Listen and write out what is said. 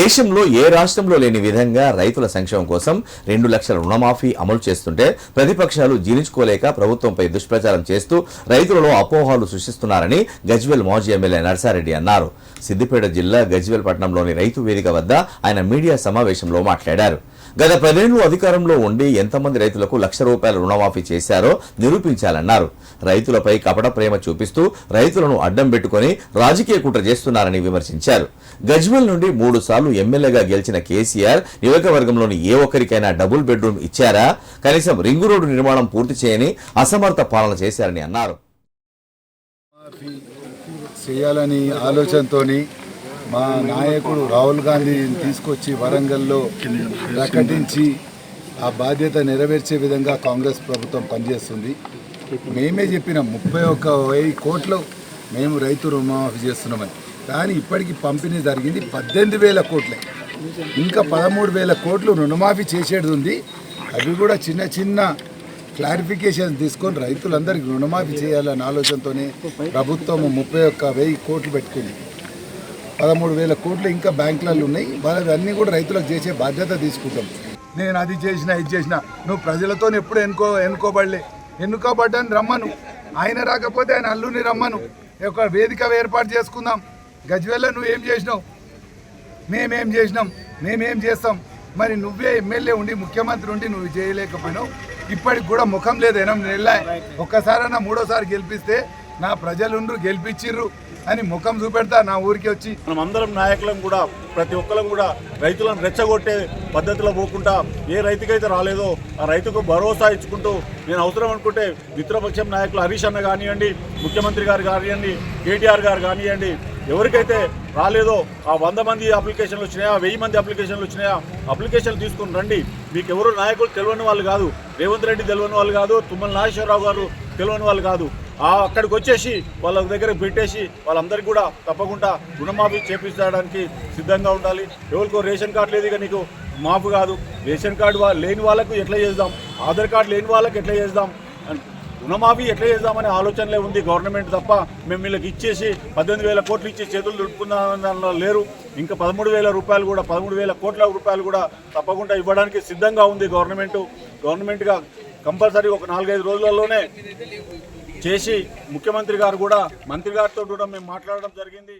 దేశంలో ఏ రాష్ట్రంలో లేని విధంగా రైతుల సంక్షేమం కోసం రెండు లక్షల రుణమాఫీ అమలు చేస్తుంటే ప్రతిపక్షాలు జీర్ణించుకోలేక ప్రభుత్వంపై దుష్ప్రచారం చేస్తూ రైతులలో అపోహాలు సృష్టిస్తున్నారని గజ్వెల్ మాజీ ఎమ్మెల్యే నర్సారెడ్డి అన్నారు. సిద్దిపేట జిల్లా గజ్వెల్ పట్టణంలోని రైతు వేదిక వద్ద ఆయన మీడియా సమావేశంలో మాట్లాడారు. గత పదేళ్ళు అధికారంలో ఉండి ఎంతమంది రైతులకు లక్ష రూపాయల రుణమాఫీ చేశారో నిరూపించాలన్నారు. రైతులపై కపట ప్రేమ చూపిస్తూ రైతులను అడ్డం పెట్టుకొని రాజకీయ కుట్ర చేస్తున్నారని విమర్శించారు. గజ్వెల్ నుండి మూడు సార్లు ఎమ్మెల్యేగా గెలిచిన కేసీఆర్ నియోజకవర్గంలోని ఏ ఒక్కరికైనా డబుల్ బెడ్రూమ్ ఇచ్చారా? కనీసం రింగు రోడ్డు నిర్మాణం పూర్తి చేయని అసమర్థ పాలన చేశారని అన్నారు. చేయాలని ఆలోచనతోని మా నాయకుడు రాహుల్ గాంధీని తీసుకొచ్చి వరంగల్లో ప్రకటించి ఆ బాధ్యత నెరవేర్చే విధంగా కాంగ్రెస్ ప్రభుత్వం పనిచేస్తుంది. మేమే చెప్పిన ముప్పై ఒక్క వెయ్యి కోట్లు మేము రైతు రుణమాఫీ చేస్తున్నామని. కానీ ఇప్పటికి పంపిణీ జరిగింది పద్దెనిమిది వేల కోట్లే. ఇంకా పదమూడు వేల కోట్లు రుణమాఫీ చేసేది ఉంది అవి కూడా చిన్న చిన్న క్లారిఫికేషన్ తీసుకొని రైతులందరికీ రుణమాఫీ చేయాలన్న ఆలోచనతోనే ప్రభుత్వం ముప్పై ఒక్క వెయ్యి కోట్లు పెట్టుకుంది. పదమూడు వేల కోట్లు ఇంకా బ్యాంకులలో ఉన్నాయి. వాళ్ళది అన్నీ కూడా రైతులకు చేసే బాధ్యత తీసుకుంటాం. నేను అది చేసిన ఇది చేసిన నువ్వు ప్రజలతో ఎప్పుడు ఎన్నుకో ఎన్నుకోబడలే. ఎన్నుకోబడ్డాను రమ్మను. ఆయన రాకపోతే ఆయన అల్లుని రమ్మను. ఒక వేదిక ఏర్పాటు చేసుకుందాం. గజ్వేల్లో నువ్వు ఏం చేసినావు? మేమేం చేసినాం? మేమేం చేస్తాం? మరి నువ్వే ఎమ్మెల్యే ఉండి ముఖ్యమంత్రి ఉండి నువ్వు చేయలేకపోయినావు. ఇప్పటికి కూడా ముఖం లేదు ఎనిమిది నెలల ఒక్కసారైనా మూడోసారి గెలిపిస్తే నా ప్రజలుండ్రు గెలిపించిర్రు అని ముఖం చూపెడతా నా ఊరికి వచ్చి. మనం అందరం నాయకులం కూడా ప్రతి ఒక్కరం కూడా రైతులను రెచ్చగొట్టే పద్ధతిలో పోకుండా ఏ రైతుకైతే రాలేదో ఆ రైతుకు భరోసా ఇచ్చుకుంటూ నేను అవసరం అనుకుంటే మిత్రపక్షం నాయకులు హరీష్ అన్న కానివ్వండి ముఖ్యమంత్రి గారు కానివ్వండి కేటీఆర్ గారు కానివ్వండి ఎవరికైతే రాలేదో ఆ వంద మంది అప్లికేషన్లు వచ్చినాయా వెయ్యి మంది అప్లికేషన్లు వచ్చినాయా అప్లికేషన్లు తీసుకుని రండి. మీకు ఎవరు నాయకులు తెలియని వాళ్ళు కాదు. రేవంత్ రెడ్డి తెలియని వాళ్ళు కాదు. తుమ్మల నాగేశ్వరరావు గారు తెలియని వాళ్ళు కాదు. ఆ అక్కడికి వచ్చేసి వాళ్ళ దగ్గర పెట్టేసి వాళ్ళందరికీ కూడా తప్పకుండా రుణమాఫీ చేపించడానికి సిద్ధంగా ఉండాలి. ఎవరికో రేషన్ కార్డు లేదు ఇక నీకు మాఫ్ కాదు. రేషన్ కార్డు లేని వాళ్ళకు ఎట్లా చేద్దాం? ఆధార్ కార్డు లేని వాళ్ళకి ఎట్లా చేద్దాం? రుణమాఫీ ఎట్లా చేద్దామనే ఆలోచనలే ఉంది. గవర్నమెంట్ తప్ప మేము వీళ్ళకి ఇచ్చేసి పద్దెనిమిది వేల కోట్లు ఇచ్చి చేతులు దుడుపుకున్న లేరు. ఇంకా పదమూడు వేల రూపాయలు కూడా పదమూడు వేల కోట్ల రూపాయలు కూడా తప్పకుండా ఇవ్వడానికి సిద్ధంగా ఉంది గవర్నమెంట్. గవర్నమెంట్గా కంపల్సరీ ఒక నాలుగైదు రోజులలోనే చేసి ముఖ్యమంత్రి గారు కూడా మంత్రి గారితో కూడా మేము మాట్లాడడం జరిగింది.